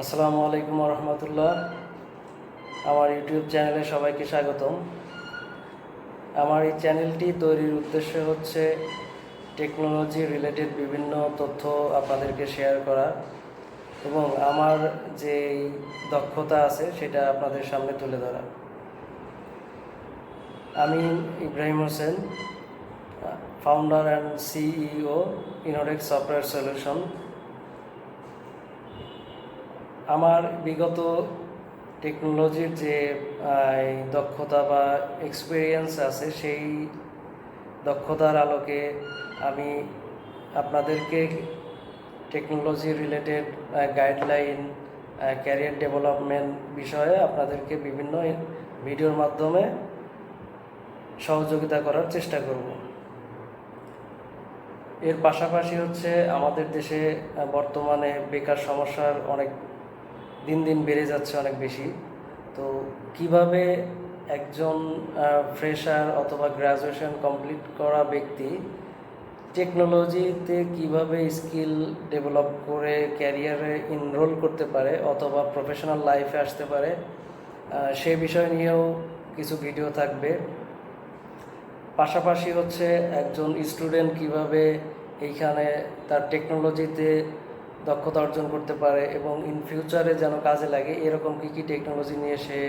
আসসালামু আলাইকুম রহমতুল্লাহ। আমার ইউটিউব চ্যানেলে সবাইকে স্বাগতম। আমার এই চ্যানেলটি তৈরির উদ্দেশ্য হচ্ছে টেকনোলজি রিলেটেড বিভিন্ন তথ্য আপনাদেরকে শেয়ার করা এবং আমার যে দক্ষতা আছে সেটা আপনাদের সামনে তুলে ধরা। আমি Ibrahim Hossain founder and CEO Innodex software solution আমার বিগত টেকনোলজির যে দক্ষতা বা এক্সপিরিয়েন্স আছে, সেই দক্ষতার আলোকে আমি আপনাদেরকে technology related guideline career development বিষয়ে আপনাদেরকে বিভিন্ন ভিডিওর মাধ্যমে সহযোগিতা করার চেষ্টা করব। এর পাশাপাশি হচ্ছে আমাদের দেশে বর্তমানে বেকার সমস্যার অনেক দিন দিন বেড়ে যাচ্ছে অনেক বেশি। তো কীভাবে একজন ফ্রেশার অথবা গ্রাজুয়েশন কমপ্লিট করা ব্যক্তি টেকনোলজিতে কীভাবে স্কিল ডেভেলপ করে ক্যারিয়ারে ইনরোল করতে পারে অথবা প্রফেশনাল লাইফে আসতে পারে সে বিষয় নিয়েও কিছু ভিডিও থাকবে। পাশাপাশি হচ্ছে একজন স্টুডেন্ট কীভাবে এইখানে তার টেকনোলজিতে দক্ষতা অর্জন করতে পারে এবং ইন ফিউচারে যেন কাজে লাগে, এরকম কী কী টেকনোলজি নিয়ে সে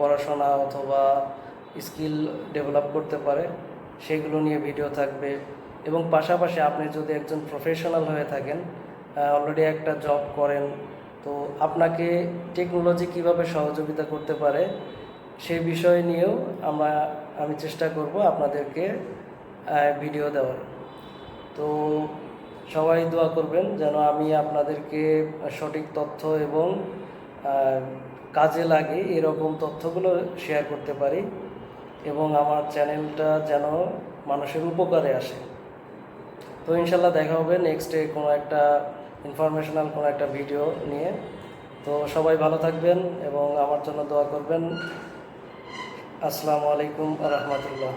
পড়াশোনা অথবা স্কিল ডেভেলপ করতে পারে, সেগুলো নিয়ে ভিডিও থাকবে। এবং পাশাপাশি আপনি যদি একজন প্রফেশনাল হয়ে থাকেন অলরেডি একটা জব করেন, তো আপনাকে টেকনোলজি কীভাবে সহযোগিতা করতে পারে সেই বিষয় নিয়েও আমরা, আমি চেষ্টা করব আপনাদেরকে ভিডিও দেওয়ার। তো সবাই দোয়া করবেন যেন আমি আপনাদেরকে সঠিক তথ্য এবং কাজে লাগে এরকম তথ্যগুলো শেয়ার করতে পারি এবং আমার চ্যানেলটা যেন মানুষের উপকারে আসে। তো ইনশাল্লাহ দেখা হবে নেক্সটে কোনো একটা ইনফরমেশনাল কোনো একটা ভিডিও নিয়ে। তো সবাই ভালো থাকবেন এবং আমার জন্য দোয়া করবেন। আসসালামু আলাইকুম রহমতুল্লাহ।